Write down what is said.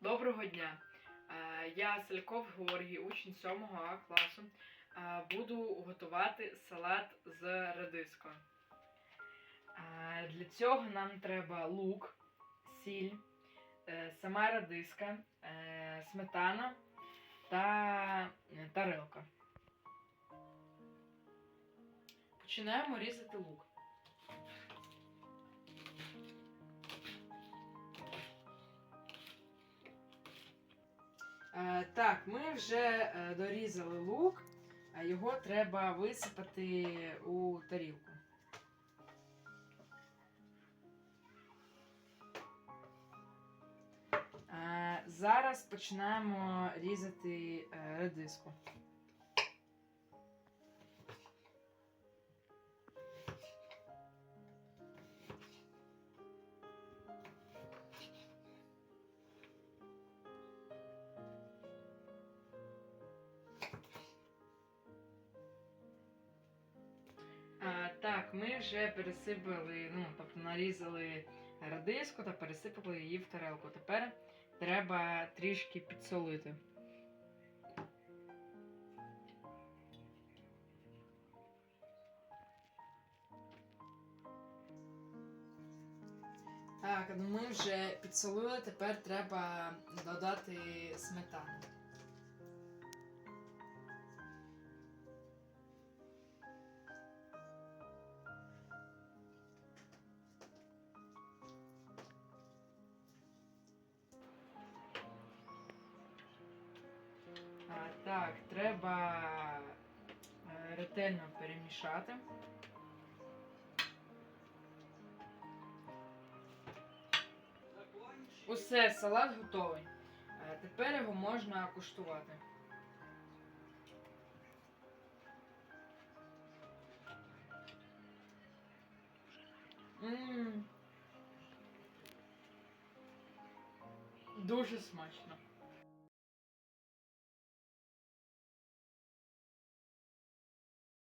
Доброго дня! Е, Я Сальков Георгій, учень 7 А класу. Е, Буду готувати салат з редискою. Е, Для цього нам треба лук, сіль, сама редиска, е, сметана та тарелка. Починаємо різати лук. Так, ми вже е, дорізали лук, а його треба висипати у тарілку. Е, Зараз починаємо різати е, редиску. Ми вже пересипали, ну, тобто нарізали редиску та пересипали її в тарелку. Тепер треба трішки підсолити. Так, ну ми вже підсолили, тепер треба додати сметану. А, так, треба е, ретельно перемішати. Усе, салат готовий. Е, Тепер його можна куштувати. Мм. Дуже смачно.